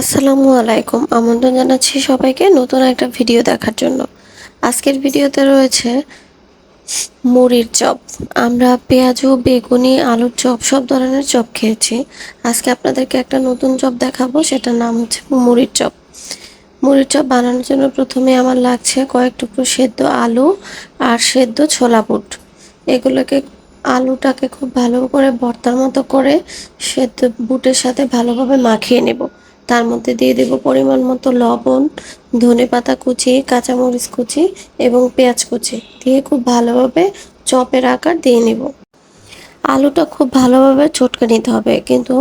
আসসালামু আলাইকুম। আমন্ত্রণ জানাচ্ছি সবাইকে নতুন একটা ভিডিও দেখার জন্য। আজকের ভিডিওতে রয়েছে মুড়ির চপ। আমরা পেঁয়াজু বেগুনি, আলুর চপ, সব ধরনের চপ খেয়েছি। আজকে আপনাদেরকে একটা নতুন চপ দেখাবো, সেটার নাম হচ্ছে মুড়ির চপ। মুড়ির চপ বানানোর জন্য প্রথমে আমার লাগছে কয়েক টুকরো সেদ্ধ আলু আর সেদ্ধ ছোলা বুট। এগুলোকে আলুটাকে খুব ভালো করে ভর্তার মতো করে সেদ্ধ বুটের সাথে ভালোভাবে মাখিয়ে নেব। তার মধ্যে দিয়ে দেব পরিমাণ মতো লবণ, ধনে পাতা কুচি, কাঁচামরিচ কুচি এবং পেঁয়াজ কুচি। দিয়ে খুব ভালোভাবে চপের আকার দিয়ে নেব। আলুটা খুব ভালোভাবে চটকে নিতে হবে, কিন্তু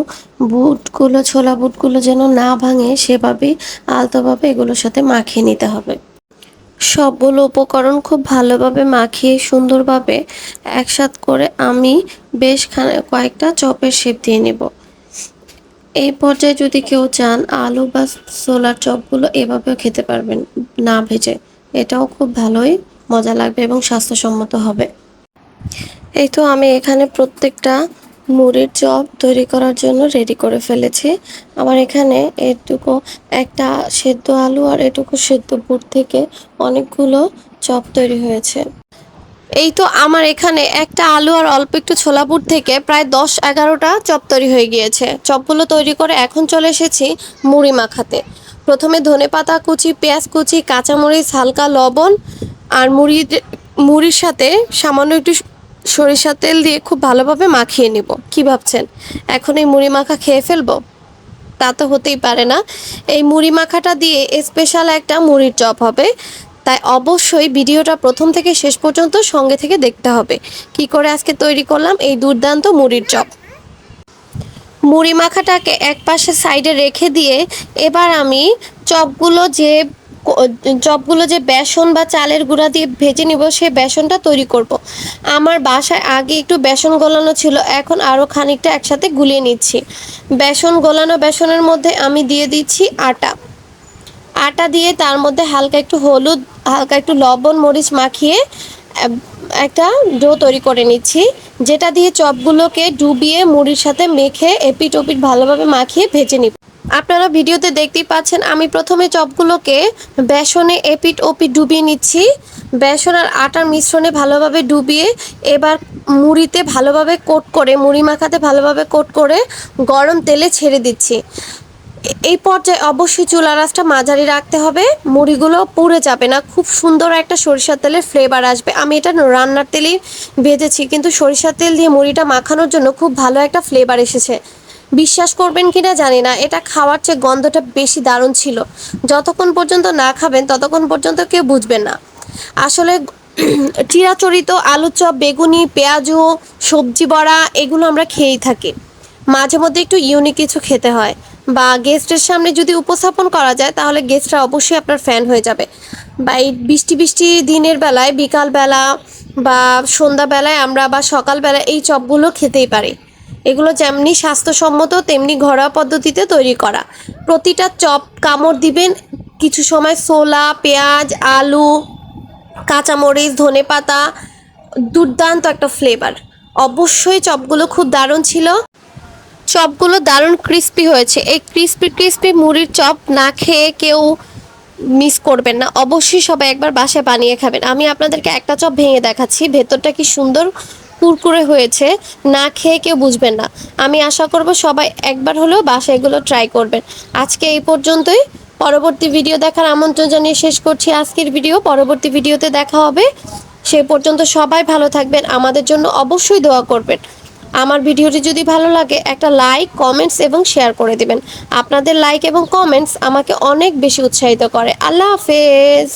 বুটগুলো, ছোলা বুটগুলো যেন না ভাঙে, সেভাবেই, আলতোভাবে এগুলোর সাথে মাখিয়ে নিতে হবে। সবগুলো উপকরণ খুব ভালোভাবে মাখিয়ে, সুন্দরভাবে একসাথ করে আমি বেশ কয়েকটা চপের শেপ দিয়ে নেব। এই পর্যায়ে যদি কেউ চান, আলু বা সোলার চপগুলো এভাবেও খেতে পারবেন, না ভেজে। এটাও খুব ভালোই মজা লাগবে এবং স্বাস্থ্যসম্মত হবে। এই তো আমি এখানে প্রত্যেকটা মুড়ির চপ তৈরি করার জন্য রেডি করে ফেলেছি। আমার এখানে এটুকু একটা সেদ্ধ আলু আর এটুকু সেদ্ধ বুট থেকে অনেকগুলো চপ তৈরি হয়েছে। এই তো আমার এখানে একটা আলু আর অল্প একটু ছোলাপুর থেকে প্রায় দশ এগারোটা চপ তৈরি হয়ে গিয়েছে। চপগুলো তৈরি করে এখন চলে এসেছি মুড়ি মাখাতে। প্রথমে ধনে পাতা কুচি, পেঁয়াজ কুচি, কাঁচামরিচ, হালকা লবণ আর মুড়ির মুড়ির সাথে সামান্য একটু সরিষার তেল দিয়ে খুব ভালোভাবে মাখিয়ে নিব। কি ভাবছেন? এখন এই মুড়ি মাখা খেয়ে ফেলব? তা তো হতেই পারে না। এই মুড়ি মাখাটা দিয়ে স্পেশাল একটা মুড়ির চপ হবে। তাই অবশ্যই ভিডিওটা প্রথম থেকে শেষ পর্যন্ত সঙ্গে থেকে দেখতে হবে। কি করে আজকে তৈরি করলাম এই দুর্দান্ত মুড়ির চপ। মুড়ি মাখাটাকে এক পাশে সাইডে রেখে দিয়ে এবার আমি চপগুলো যে চপগুলো যে বেসন বা চালের গুঁড়া দিয়ে ভেজে নিব সেই বেসনটা তৈরি করব। আমার বাসায় আগে একটু বেসন গলানো ছিল, এখন আরও খানিকটা একসাথে গুলিয়ে নিচ্ছি। বেসন গলানো বেসনের মধ্যে আমি দিয়ে দিচ্ছি আটা। আটা দিয়ে তার মধ্যে হালকা একটু হলুদ, হালকা একটু লবণ, মরিচ মাখিয়ে একটা ডো তৈরি করে নিচ্ছি। যেটা দিয়ে চপগুলোকে ডুবিয়ে মুড়ির সাথে মেখে এপিট ওপিট ভালোভাবে মাখিয়ে ভেজে নিব। আপনারা ভিডিওতে দেখতেই পাচ্ছেন, আমি প্রথমে চপগুলোকে বেসনে এপিট ওপিট ডুবিয়ে নিচ্ছি। বেসন আর আটার মিশ্রণে ভালোভাবে ডুবিয়ে এবার মুড়িতে ভালোভাবে কোট করে, মুড়ি মাখাতে ভালোভাবে কোট করে গরম তেলে ছেড়ে দিচ্ছি। এই পর্যায়ে অবশ্যই চুলা রাসটা মাঝারি রাখতে হবে। মুড়িগুলো পুড়ে যাবে না। খুব সুন্দর একটা সরিষার তেলের ফ্লেভার আসবে। আমি এটা রান্নার তেলেই ভেজেছি, কিন্তু সরিষার তেল দিয়ে মুড়িটা মাখানোর জন্য খুব ভালো একটা ফ্লেভার এসেছে। বিশ্বাস করবেন কি না জানি না, এটা খাওয়ার চেয়ে গন্ধটা বেশি দারুণ ছিল। যতক্ষণ পর্যন্ত না খাবেন, ততক্ষণ পর্যন্ত কেউ বুঝবেন না। আসলে চিরাচরিত আলু চপ, বেগুনি, পেঁয়াজু, সবজি বড়া, এগুলো আমরা খেয়েই থাকি। মাঝে মধ্যে একটু ইউনিক কিছু খেতে হয়। বা গেস্টের সামনে যদি উপস্থাপন করা যায়, তাহলে গেস্টরা অবশ্যই আপনার ফ্যান হয়ে যাবে। বা এই বৃষ্টি বৃষ্টি দিনের বেলায় বিকালবেলা বা সন্ধ্যাবেলায় আমরা বা সকালবেলা এই চপগুলো খেতেই পারি। এগুলো যেমনি স্বাস্থ্যসম্মত, তেমনি ঘরোয়া পদ্ধতিতে তৈরি করা। প্রতিটা চপ কামড় দিবেন, কিছু সময় সোলা পেঁয়াজ, আলু, কাঁচামরিচ, ধনে পাতা, দুর্দান্ত একটা ফ্লেভার অবশ্যই চপগুলো খুব দারুণ ছিল। চপগুলো দারুণ ক্রিস্পি হয়েছে। এই ক্রিস্পি ক্রিস্পি মুড়ির চপ না খেয়ে কেউ মিস করবেন না। অবশ্যই সবাই একবার বাসায় বানিয়ে খাবেন। আমি আপনাদেরকে একটা চপ ভেঙে দেখাচ্ছি। ভেতরটা কি সুন্দর কুরকুরে হয়েছে, না খেয়ে কেউ বুঝবেন না। আমি আশা করব সবাই একবার হলেও বাসায় এগুলো ট্রাই করবেন। আজকে এই পর্যন্তই। পরবর্তী ভিডিও দেখার আমন্ত্রণ জানিয়ে শেষ করছি আজকের ভিডিও পরবর্তী ভিডিওতে দেখা হবে। সে পর্যন্ত সবাই ভালো থাকবেন। আমাদের জন্য অবশ্যই দোয়া করবেন। আমার ভিডিওটি যদি ভালো লাগে, একটা লাইক কমেন্টস এবং শেয়ার করে দিবেন। আপনাদের লাইক এবং কমেন্টস আমাকে অনেক বেশি উৎসাহিত করে। আল্লাহ হাফেজ!